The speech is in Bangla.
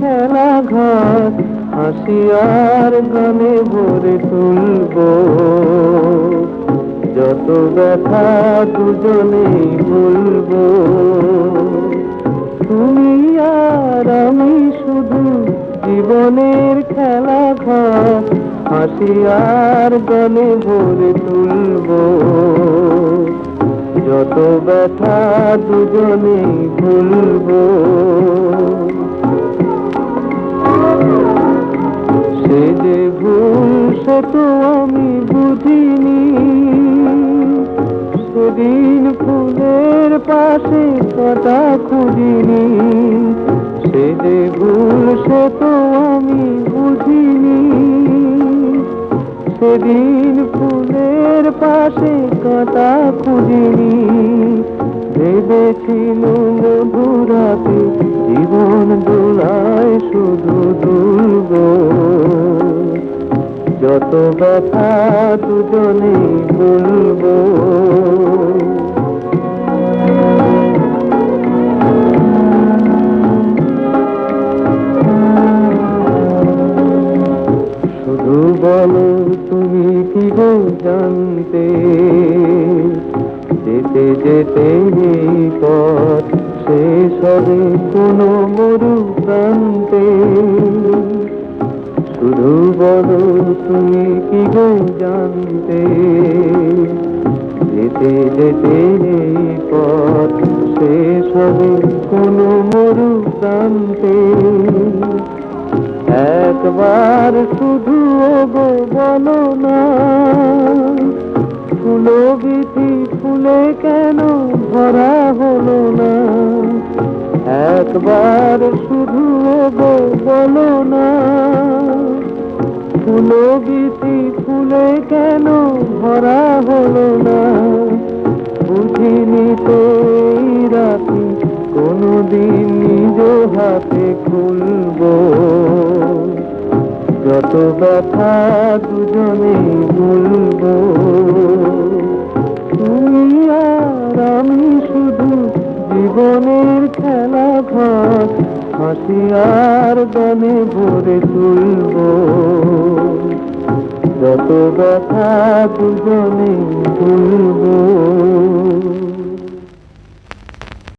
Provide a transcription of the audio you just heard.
খেলা ঘর হাসি আর গানে ভরে তুলব। যত ব্যথা দুজনেই ভুলবো। তুমি আর আমি শুধু জীবনের খেলা ঘর হাসি আর গানে ভরে তুলব। যত ব্যথা দুজনেই ভুলব। সে যে ভুল, সে তো আমি বুঝিনি। সেদিন ফুলের পাশে কথা খুঁজিনি। সে যে ভুল, সে তো আমি বুঝিনি। সেদিন ফুলের কাটা খুঁজিনি। ভেবেছিল মধুরাতে জীবন দোলায় শুধু দুলব। যত কথা দুজনে বলব। শুধু বলো যেতে পথ শেষ হবে কোনো মরু প্রান্তে শুধু বলো তুমি কি গো জানতে? যেতে যেতে পথ শেষ হবে কোনো মরু প্রান্তে একবার শুধু গো বলো না ফুলো বিধি ফুলে কেন ভরা হলো না? একবার শুধু বলো না, ফুলো বিধি ফুলে কেন ভরা হলো না? বুঝিনি তো রাতি কোনদিন নিজ হাতে খুলবো। যত ব্যথা দুজনে বলব জীবনের খেলা ভাসিয়ার হাসি আর গানে ভরে তুলব। যত ব্যথা দুজনে ভুলবো।